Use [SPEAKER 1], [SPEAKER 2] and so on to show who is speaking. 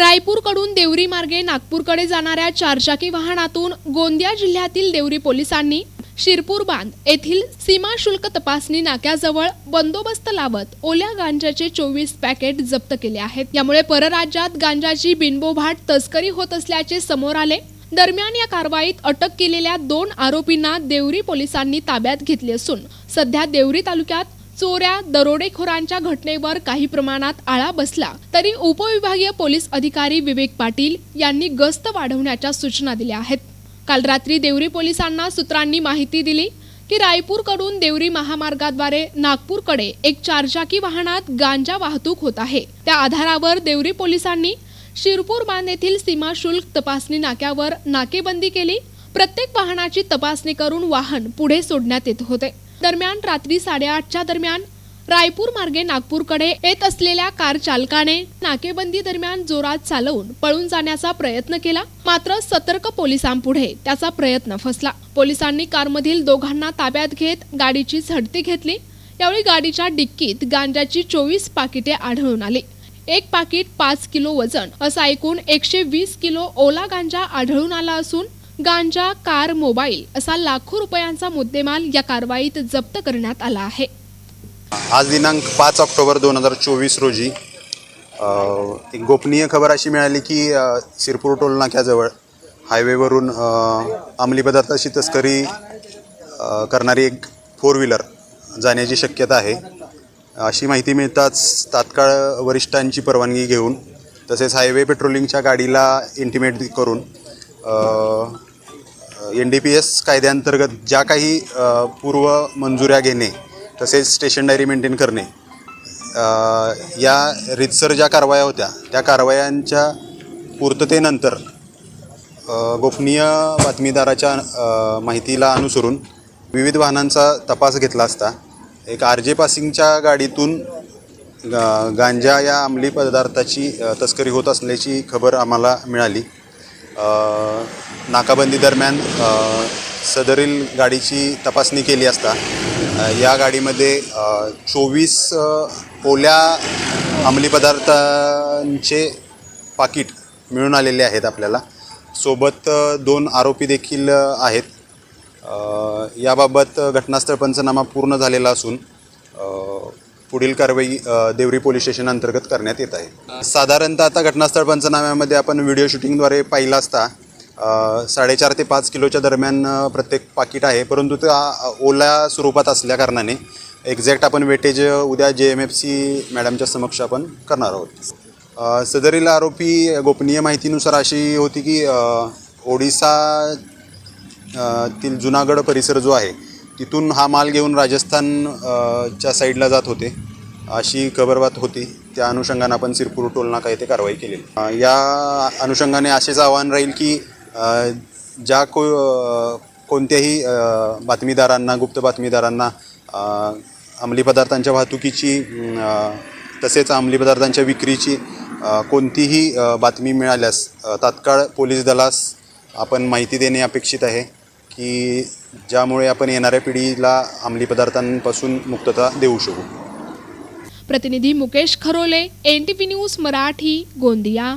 [SPEAKER 1] रायपूरकडून देवरी मार्गे नागपूरकडे जाणाऱ्या चारचाकी वाहनातून गोंदिया जिल्ह्यातील देवरी पोलिसांनी शिरपूर बांध येथील सीमा शुल्क तपासणी नाक्याजवळ बंदोबस्त लावत ओल्या गांजाचे चोवीस पॅकेट जप्त केले आहेत. यामुळे परराज्यात गांजाची बिनबोभाट तस्करी होत असल्याचे समोर आले. दरम्यान या कारवाईत अटक केलेल्या दोन आरोपींना देवरी पोलिसांनी ताब्यात घेतले असून सध्या देवरी तालुक्यात चोऱ्या दरोडेखोरांच्या घटनेवर काही प्रमाणात आळा बसला तरी उपविभागीय पोलीस अधिकारी विवेक पाटील यांनी गस्त वाढवण्याच्या सूचना दिल्या आहेत. काल रात्री देवरी पोलिसांना सूत्रांनी माहिती दिली की रायपूरकडून देवरी महामार्गाद्वारे नागपूरकडे एक चारचाकी वाहनात गांजा वाहतूक होत आहे. त्या आधारावर देवरी पोलिसांनी शिरपूर बांध येथील सीमा शुल्क तपासणी नाक्यावर नाकेबंदी केली. प्रत्येक वाहनाची तपासणी करून वाहन पुढे सोडण्यात येत होते. दरम्यान रात्री साडेआठच्या दरम्यान रायपूर मार्गे नागपूरकडे येत असलेल्या कार चालकाने नाकेबंदी दरम्यान जोरात चालवून पळून जाण्याचा प्रयत्न केला. मात्र सतर्क पोलिसांपुढे त्याचा प्रयत्न फसला. पोलिसांनी कारमधील दोघांना ताब्यात घेत गाडीची झडती घेतली. यावेळी गाडीच्या डिक्कीत गांजाची चोवीस पाकिटे आढळून आली. एक पाकिट पाच किलो वजन असा एकूण एकशे वीस किलो ओला गांजा आढळून आला असून गांजा कार मोबाईल असा लाखो रुपयांचा मुद्देमाल या कारवाईत जप्त करण्यात आला आहे.
[SPEAKER 2] आज दिनांक पाच ऑक्टोबर दोन हजार चोवीस रोजी एक गोपनीय खबर अशी मिळाली की सिरपूर शिरपूर टोल नाक्याजवळ हायवेवरून अंमली पदार्थाची तस्करी करणारी एक फोर व्हीलर जाण्याची शक्यता आहे. अशी माहिती मिळताच तात्काळ वरिष्ठांची परवानगी घेऊन तसेच हायवे पेट्रोलिंगच्या गाडीला इंटिमेट करून एन डी पी एस कायद्याअंतर्गत ज्या काही पूर्व मंजुऱ्या घेणे तसेच स्टेशन डायरी मेंटेन करणे या रितसर ज्या कारवाया होत्या त्या कारवायांच्या पूर्ततेनंतर गोपनीय बातमीदाराच्या माहितीला अनुसरून विविध वाहनांचा तपास घेतला असता एक आर जे पासिंगच्या गाडीतून गा गांजा या अंमली पदार्थाची तस्करी होत असल्याची खबर आम्हाला मिळाली. नाकाबंदी दरम्यान सदरील गाडीची तपासणी केली असता या गाडीमध्ये चोवीस ओल्या अंमली पदार्थांचे पाकिट मिळून आलेले आहेत आपल्याला. सोबत दोन आरोपी देखील आहेत. याबाबत घटनास्थळ पंचनामा पूर्ण झालेला असून पुढील कारवाई देवरी पोलीस स्टेशन अंतर्गत करण्यात येत आहे. साधारणतः आता घटनास्थळ पंचनाम्यामध्ये आपण व्हिडिओ शूटिंगद्वारे पाहिला असता साडेचार ते पाच किलोच्या दरम्यान प्रत्येक पाकिट आहे. परंतु त्या ओला ओल्या स्वरूपात असल्याकारणाने एक्झॅक्ट आपण वेटेज उद्या जे एम एफ सी मॅडमच्या समक्ष आपण करणार आहोत. सदरील आरोपी गोपनीय माहितीनुसार अशी होती की ओडिसा तील जुनागड परिसर जो आहे तिथून हा माल घेऊन राजस्थान च्या साईडला जात होते. अशी खबरबात होती. त्या अनुषंगाने आपण सिरपूर टोलनाका येथे कारवाई केली या अनुषंगाने असेच आवाहन राहील की ज्या को कोणत्याही बातमीदारांना गुप्त बातमीदारांना अंमली पदार्थांच्या वाहतुकीची तसेच अंमली पदार्थांच्या विक्रीची कोणतीही बातमी मिळाल्यास तात्काळ पोलीस दलास आपण माहिती देणे अपेक्षित आहे की ज्यामुळे आपण येणाऱ्या पिढीला अंमली पदार्थांपासून मुक्तता देऊ शकू.
[SPEAKER 1] प्रतिनिधी Mukesh Kharole N T P news Marathi Gondia.